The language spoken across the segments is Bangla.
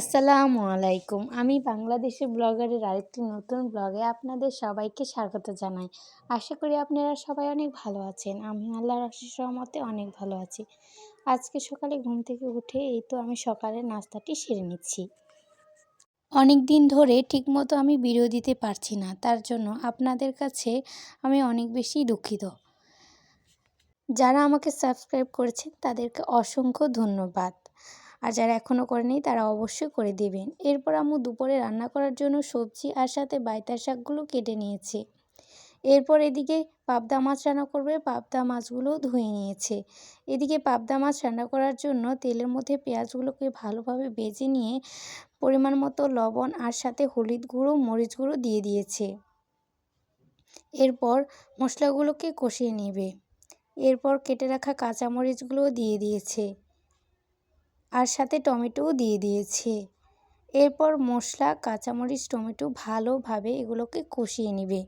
আসসালামু আলাইকুম। আমি বাংলাদেশি ব্লগারের আরেকটি নতুন ব্লগে আপনাদের সবাইকে স্বাগত জানাই। আশা করি আপনারা সবাই অনেক ভালো আছেন। আমি আল্লাহর আশিস রহমতে অনেক ভালো আছি। আজকে সকালে ঘুম থেকে উঠে এই তো আমি সকালের নাস্তাটি সেরে নিচ্ছি। অনেক দিন ধরে ঠিকমতো আমি ভিডিও দিতে পারছি না। তার জন্য আপনাদের কাছে আমি অনেক বেশি দুঃখিত। যারা আমাকে সাবস্ক্রাইব করেছেন তাদেরকে অসংখ্য ধন্যবাদ। আর যারা এখনও করেনি তারা অবশ্যই করে দেবেন। এরপর আম্মু দুপুরে রান্না করার জন্য সবজি আর সাথে বাইতার শাকগুলো কেটে নিয়েছে। এরপর এদিকে পাবদা মাছ রান্না করবে, পাবদা মাছগুলো ধুয়ে নিয়েছে। এদিকে পাবদা মাছ রান্না করার জন্য তেলের মধ্যে পেঁয়াজগুলোকে ভালোভাবে ভেজে নিয়ে পরিমাণ মতো লবণ আর সাথে হলুদ গুঁড়ো, মরিচ গুঁড়ো দিয়ে দিয়েছে। এরপর মশলাগুলোকে কষিয়ে নেবে। এরপর কেটে রাখা কাঁচামরিচগুলো দিয়ে দিয়েছে। আর সাথে টমেটোও দিয়ে দিয়েছে। এরপর মশলা, কাঁচামরিচ, টমেটো ভালোভাবে এগুলোকে কষিয়ে নেবে।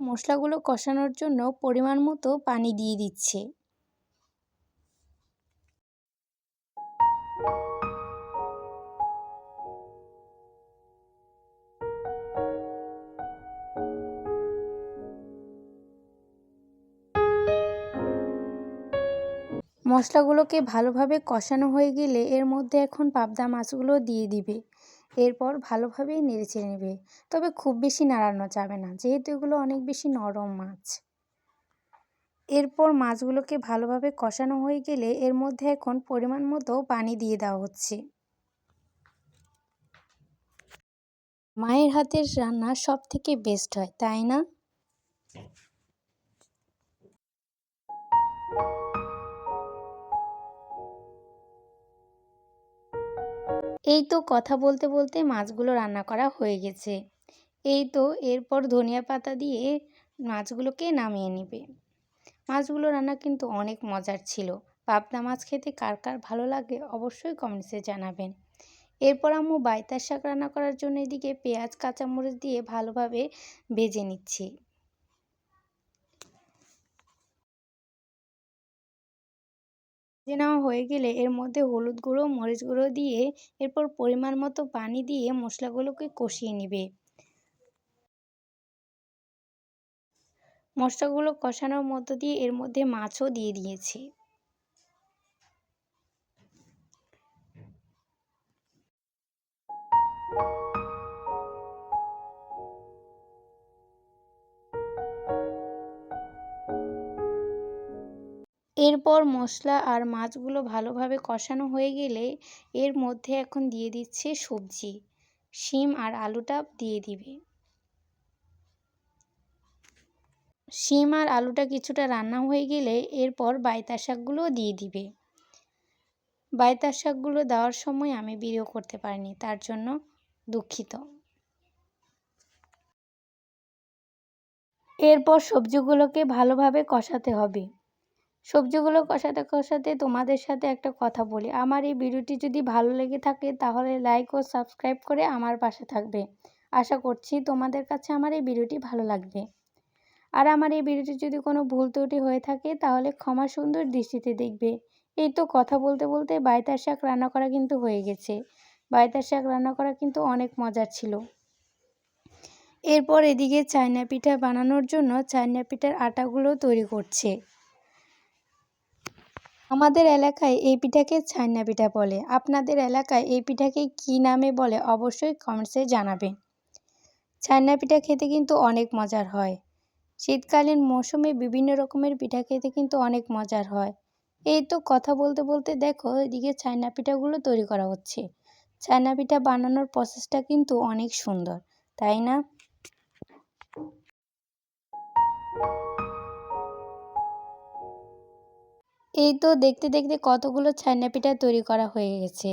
মশলাগুলো কষানোর জন্য পরিমাণ মতো পানি দিয়ে দিচ্ছে। মশলাগুলোকে ভালোভাবে কষানো হয়ে গেলে এর মধ্যে এখন পাবদা মাছগুলো দিয়ে দিবে। এরপর ভালোভাবে নেড়েচেড়ে নেবে। তবে খুব বেশি নাড়ানো যাবে না, যেহেতু এগুলো অনেক বেশি নরম মাছ। এরপর মাছগুলোকে ভালোভাবে কষানো হয়ে গেলে এর মধ্যে এখন পরিমাণ মতো পানি দিয়ে দেওয়া হচ্ছে। মায়ের হাতের রান্না সব থেকে বেস্ট হয়, তাই না? এই তো কথা বলতে বলতে মাছগুলো রান্না করা হয়ে গেছে। এই তো এরপর ধনিয়া পাতা দিয়ে মাছগুলোকে নামিয়ে নেবে। মাছগুলো রান্না কিন্তু অনেক মজার ছিল। পাবদা মাছ খেতে কার কার ভালো লাগে অবশ্যই কমেন্টসে জানাবেন। এরপর আম্মু বাইতার শাক রান্না করার জন্য এদিকে পেঁয়াজ, কাঁচামরিচ দিয়ে ভালোভাবে ভেজে নিচ্ছি। ভেজে নেওয়া হয়ে গেলে এর মধ্যে হলুদ গুঁড়ো, মরিচ গুঁড়ো দিয়ে এরপর পরিমাণ মতো পানি দিয়ে মশলাগুলোকে কষিয়ে নেবে। মশলাগুলো কষানোর মধ্য দিয়ে এর মধ্যে মাছও দিয়ে দিয়েছি। এরপর মশলা আর মাছগুলো ভালোভাবে কষানো হয়ে গেলে এর মধ্যে এখন দিয়ে দিচ্ছে সবজি, শিম আর আলুটা দিয়ে দিবে। শিম আর আলুটা কিছুটা রান্না হয়ে গেলে এরপর বাইতার শাকগুলোও দিয়ে দিবে। বাইতার শাকগুলো দেওয়ার সময় আমি ভিডিও করতে পারিনি, তার জন্য দুঃখিত। এরপর সবজিগুলোকে ভালোভাবে কষাতে হবে। সবজিগুলো কষাতে কষাতে তোমাদের সাথে একটা কথা বলি। আমার এই ভিডিওটি যদি ভালো লেগে থাকে তাহলে লাইক ও সাবস্ক্রাইব করে আমার পাশে থাকবে। আশা করছি তোমাদের কাছে আমার এই ভিডিওটি ভালো লাগবে। আর আমার এই ভিডিওটি যদি কোনো ভুল ত্রুটি হয়ে থাকে তাহলে ক্ষমা সুন্দর দৃষ্টিতে দেখবে। এই তো কথা বলতে বলতে বাইতার শাক রান্না করা কিন্তু হয়ে গেছে। বাইতার শাক রান্না করা কিন্তু অনেক মজার ছিল। এরপর এদিকে চায়না পিঠা বানানোর জন্য চায়না পিঠার আটাগুলো তৈরি করছে। আমাদের এলাকায় এই পিঠাকে ছাইনা পিঠা বলে। আপনাদের এলাকায় এই পিঠাকে কী নামে বলে অবশ্যই কমেন্টসে জানাবেন। ছাইনা পিঠা খেতে কিন্তু অনেক মজার হয়। শীতকালীন মৌসুমে বিভিন্ন রকমের পিঠা খেতে কিন্তু অনেক মজার হয়। এই তো কথা বলতে বলতে দেখো, এদিকে ছাইনা পিঠাগুলো তৈরি করা হচ্ছে। ছাইনা পিঠা বানানোর প্রসেসটা কিন্তু অনেক সুন্দর, তাই না? এই তো দেখতে দেখতে কতগুলো ছাইনা পিঠা তৈরি করা হয়ে গেছে।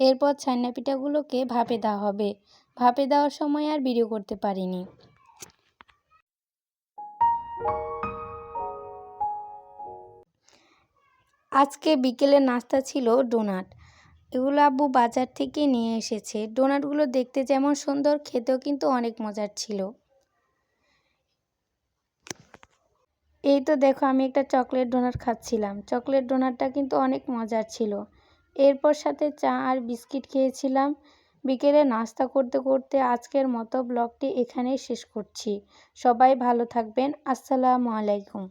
এরপর ছাইনা পিঠাগুলোকে ভাপে দেওয়া হবে। ভাপে দেওয়ার সময় আর ভিডিও করতে পারিনি। আজকে বিকেলে নাস্তা ছিল ডোনাট। এগুলো আব্বু বাজার থেকে নিয়ে এসেছে। ডোনাটগুলো দেখতে যেমন সুন্দর, খেতেও কিন্তু অনেক মজার ছিল। এই তো দেখো, আমি একটা চকলেট ডোনার খাচ্ছিলাম। চকলেট ডোনারটা কিন্তু অনেক মজার ছিল। এরপর সাথে চা আর বিস্কিট খেয়েছিলাম। বিকেলে নাস্তা করতে করতে আজকের মতো ব্লগটি এখানেই শেষ করছি। সবাই ভালো থাকবেন। আসসালামু আলাইকুম।